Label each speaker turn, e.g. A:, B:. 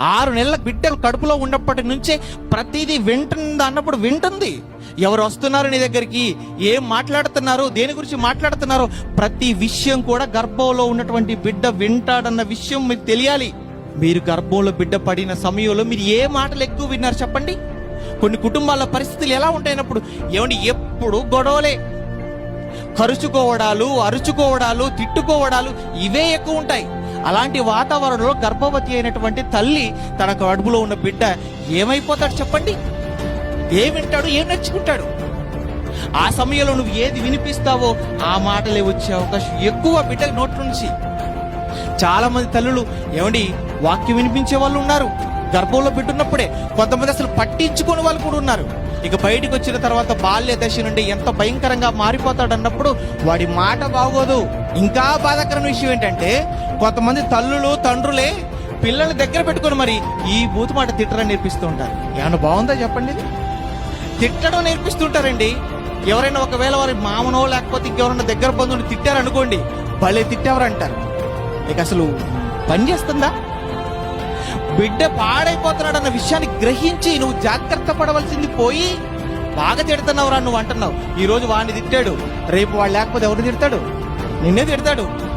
A: ఆరు నెలల బిడ్డలు కడుపులో ఉన్నప్పటి నుంచే ప్రతిదీ వింటుంది అన్నప్పుడు వింటుంది. ఎవరు వస్తున్నారు నీ దగ్గరికి? ఏం మాట్లాడుతున్నారు? దేని గురించి మాట్లాడుతున్నారు? ప్రతి విషయం కూడా గర్భంలో ఉన్నటువంటి బిడ్డ వింటాడన్న విషయం మీకు తెలియాలి. మీరు గర్భంలో బిడ్డ పడిన సమయంలో మీరు ఏ మాటలు ఎక్కువ విన్నారు చెప్పండి? కొన్ని కుటుంబాల పరిస్థితులు ఎలా ఉంటాయినప్పుడు ఏమండి ఎప్పుడు గొడవలే. కరుచుకోవడాలు అరుచుకోవడాలు తిట్టుకోవడాలు ఇవే ఎక్కువ ఉంటాయి. అలాంటి వాతావరణంలో గర్భవతి అయినటువంటి తల్లి తన కడుపులో ఉన్న బిడ్డ ఏమైపోతాడు చెప్పండి? ఏ వింటాడు? ఏం నచ్చుకుంటాడు ఆ సమయంలో నువ్వు ఏది వినిపిస్తావో ఆ మాటలే వచ్చే అవకాశం ఎక్కువ బిడ్డ నోటి నుంచి. చాలా మంది తల్లులు ఏమండి వాక్యం వినిపించే వాళ్ళు ఉన్నారు. గర్భంలో బిడ్డున్నప్పుడే కొంతమంది అసలు పట్టించుకుని వాళ్ళు కూడా ఉన్నారు. ఇక బయటకు వచ్చిన తర్వాత బాల్య దశ నుండి ఎంత భయంకరంగా మారిపోతాడు అన్నప్పుడు వాడి మాట బాగోదు. ఇంకా బాధాకరమైన విషయం ఏంటంటే కొంతమంది తల్లులు తండ్రులే పిల్లల్ని దగ్గర పెట్టుకొని మరి ఈ బూతు మాట నేర్పిస్తూ ఉంటారు. ఏమన్నా బాగుందా చెప్పండి ఇది? తిట్టడం నేర్పిస్తుంటారండి. ఎవరైనా ఒకవేళ వారి మామనో లేకపోతే ఇంకెవరైనా దగ్గర బంధువుని తిట్టారనుకోండి భలే తిట్టేవారంటారు. నీకు అసలు పని చేస్తుందా? బిడ్డ పాడైపోతున్నాడు అన్న విషయాన్ని గ్రహించి నువ్వు జాగ్రత్త పడవలసింది పోయి బాగా తిడుతున్నావురా నువ్వు అంటున్నావు. ఈ రోజు వాడిని తిట్టాడు రేపు వాడు లేకపోతే ఎవరిని తిడతాడు? నిన్నే తిడతాడు.